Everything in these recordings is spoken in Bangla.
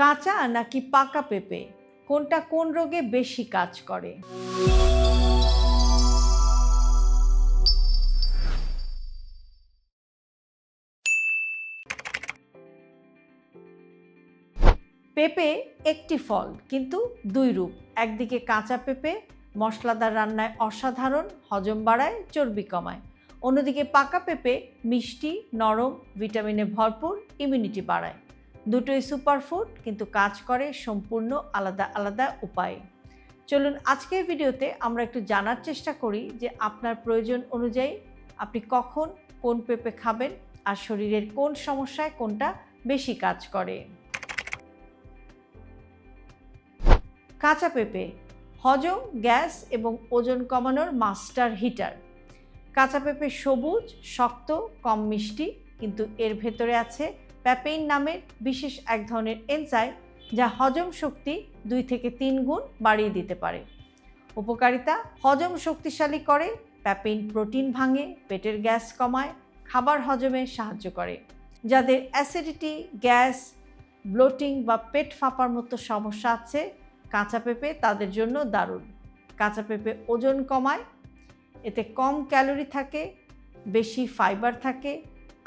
কাঁচা নাকি পাকা পেঁপে? কোনটা কোন রোগে বেশি কাজ করে? পেঁপে একটি ফল, কিন্তু দুই রূপ। একদিকে কাঁচা পেঁপে, মশলাদার রান্নায় অসাধারণ, হজম বাড়ায়, চর্বি কমায়। অন্যদিকে পাকা পেঁপে মিষ্টি, নরম, ভিটামিনে ভরপুর ইমিউনিটি বাড়ায়। দুটোই সুপারফুড কিন্তু কাজ করে সম্পূর্ণ আলাদা আলাদা উপায়ে। চলুন আজকের ভিডিওতে আমরা একটু জানার চেষ্টা করি যে আপনার প্রয়োজন অনুযায়ী আপনি কখন কোন পেঁপে খাবেন আর শরীরের কোন সমস্যায় কোনটা বেশি কাজ করে। কাঁচা পেঁপে, হজম, গ্যাস এবং ওজন কমানোর মাস্টার হিটার। কাঁচা পেঁপে সবুজ, শক্ত, কম মিষ্টি, কিন্তু এর ভেতরে আছে প্যাপেইন নামের বিশেষ এক ধরনের এনজাইম যা হজম শক্তি দুই থেকে তিন গুণ বাড়িয়ে দিতে পারে। উপকারিতা, হজম শক্তিশালী করে, প্যাপেইন প্রোটিন ভাঙে, পেটের গ্যাস কমায়, খাবার হজমে সাহায্য করে, যাদের অ্যাসিডিটি, গ্যাস, ব্লোটিং বা পেট ফাঁপার মতো সমস্যা আছে, কাঁচা পেঁপে তাদের জন্য দারুণ। কাঁচা পেঁপে ওজন কমায়, এতে কম ক্যালোরি থাকে, বেশি ফাইবার থাকে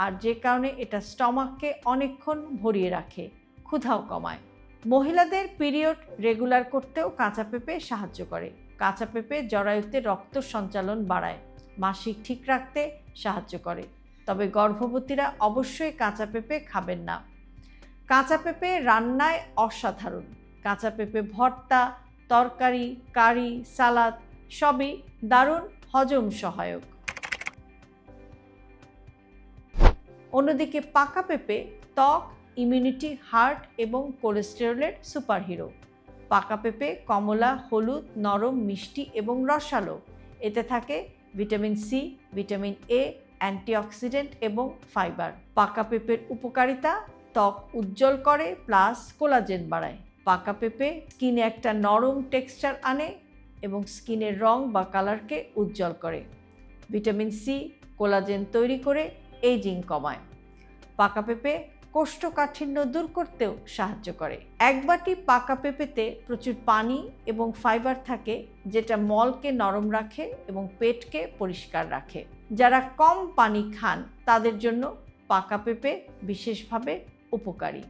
আর যে কারণে এটা স্টমাককে অনেকক্ষণ ভরিয়ে রাখে, ক্ষুধাও কমায়। মহিলাদের পিরিয়ড রেগুলার করতেও কাঁচা পেঁপে সাহায্য করে। কাঁচা পেঁপে জরায়ুতে রক্ত সঞ্চালন বাড়ায়, মাসিক ঠিক রাখতে সাহায্য করে। তবে গর্ভবতীরা অবশ্যই কাঁচা পেঁপে খাবেন না। কাঁচা পেঁপে রান্নায় অসাধারণ। কাঁচা পেঁপে ভর্তা, তরকারি, কারি, সালাদ সবই দারুণ হজম সহায়ক। অন্যদিকে পাকা পেঁপে, ত্বক ইমিউনিটি হার্ট এবং কোলেস্টেরলের সুপারহিরো পাকা পেঁপে, কমলা, হলুদ, নরম, মিষ্টি এবং রসালো। এতে থাকে vitamin C vitamin A antioxidant এবং ফাইবার পাকা পেঁপের উপকারিতা, ত্বক উজ্জ্বল করে প্লাস কোলাজেন বাড়ায়। পাকা পেঁপে স্কিনে একটা নরম টেক্সচার আনে এবং স্কিনের রং বা কালারকে উজ্জ্বল করে। ভিটামিন সি কোলাজেন তৈরি করে এইজিং কমায়। পাকা পেঁপে কোষ্ঠকাঠিন্য দূর করতেও সাহায্য করে। এক বাটি পাকা পেঁপেতে প্রচুর পানি এবং ফাইবার থাকে, যেটা মলকে নরম রাখে এবং পেটকে পরিষ্কার রাখে। যারা কম পানি খান, তাদের জন্য পাকা পেঁপে বিশেষভাবে উপকারী।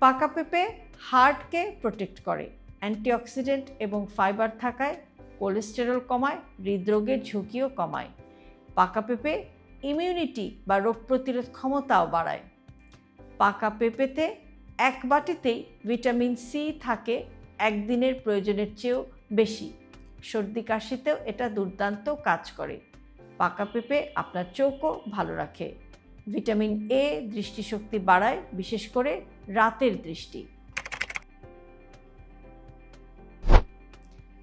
পাকা পেঁপে হার্টকে প্রোটেক্ট করে, অ্যান্টিঅক্সিডেন্ট এবং ফাইবার থাকায় কোলেস্টেরল কমায়, হৃদরোগের ঝুঁকিও কমায়। পাকা পেঁপে ইমিউনিটি বা রোগ প্রতিরোধ ক্ষমতাও বাড়ায়। পাকা পেঁপেতে এক বাটিতেই ভিটামিন সি থাকে একদিনের প্রয়োজনের চেয়েও বেশি। সর্দি কাশিতেও এটা দুর্দান্ত কাজ করে। পাকা পেঁপে আপনার চোখও ভালো রাখে। ভিটামিন এ দৃষ্টিশক্তি বাড়ায়, বিশেষ করে রাতের দৃষ্টি।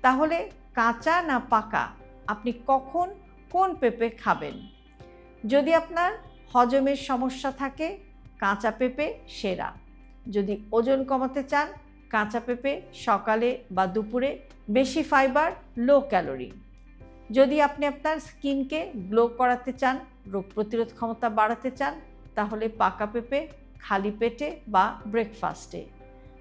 তাহলে কাঁচা না পাকা? আপনি কখন কোন পেঁপে খাবেন? যদি আপনার হজমের সমস্যা থাকে, কাঁচা পেঁপে সেরা। যদি ওজন কমাতে চান, কাঁচা পেঁপে সকালে বা দুপুরে বেশি ফাইবার লো ক্যালোরি যদি আপনি আপনার স্কিনকে গ্লো করাতে চান, রোগ প্রতিরোধ ক্ষমতা বাড়াতে চান, তাহলে পাকা পেঁপে, খালি পেটে বা ব্রেকফাস্টে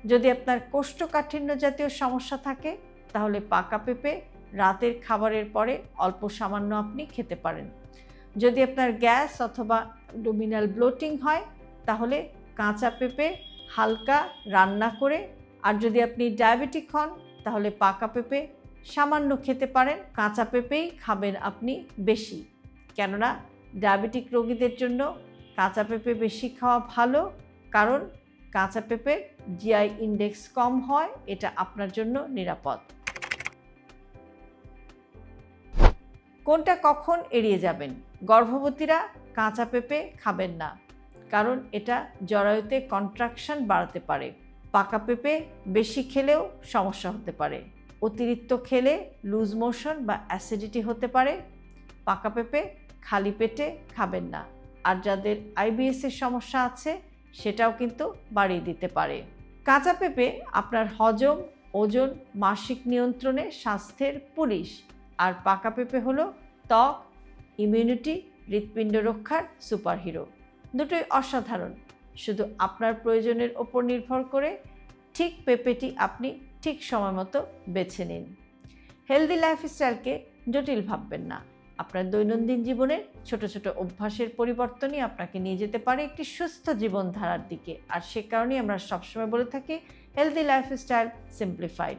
যদি আপনার কোষ্ঠকাঠিন্য জাতীয় সমস্যা থাকে, তাহলে পাকা পেঁপে রাতের খাবারের পরে অল্প সামান্য আপনি খেতে পারেন। যদি আপনার গ্যাস অথবা ডোমিনাল ব্লোটিং হয়, তাহলে কাঁচা পেঁপে হালকা রান্না করে, আর যদি আপনি ডায়াবেটিক হন, তাহলে পাকা পেঁপে সামান্য খেতে পারেন। কাঁচা পেঁপেই খাবেন আপনি বেশি। কেননা ডায়াবেটিক রোগীদের জন্য কাঁচা পেঁপে বেশি খাওয়া ভালো, কারণ কাঁচা পেঁপের জিআই ইন্ডেক্স কম হয়, এটা আপনার জন্য নিরাপদ। কোনটা কখন এড়িয়ে যাবেন? গর্ভবতীরা কাঁচা পেঁপে খাবেন না, কারণ এটা জরায়ুতে কন্ট্রাকশন বাড়াতে পারে। পাকা পেঁপে বেশি খেলেও সমস্যা হতে পারে। অতিরিক্ত খেলে লুজ মোশন বা অ্যাসিডিটি হতে পারে। পাকা পেঁপে খালি পেটে খাবেন না। আর যাদের আইবিএসের সমস্যা আছে, সেটাও কিন্তু বাড়িয়ে দিতে পারে। কাঁচা পেঁপে আপনার হজম, ওজন, মাসিক নিয়ন্ত্রণে স্বাস্থ্যের পুলিশ। আর পাকা পেঁপে হলো ত্বক ইমিউনিটি হৃৎপিণ্ড রক্ষার সুপারহিরো দুটোই অসাধারণ। শুধু আপনার প্রয়োজনের ওপর নির্ভর করে ঠিক পেঁপেটি আপনি ঠিক সময় মতো বেছে নিন। হেলদি লাইফস্টাইলকে জটিল ভাববেন না। আপনার দৈনন্দিন জীবনের ছোট ছোট অভ্যাসের পরিবর্তনই আপনাকে নিয়ে যেতে পারে একটি সুস্থ জীবনধারার দিকে। আর সে কারণেই আমরা সবসময় বলে থাকি হেলদি লাইফস্টাইল সিম্পলিফাইড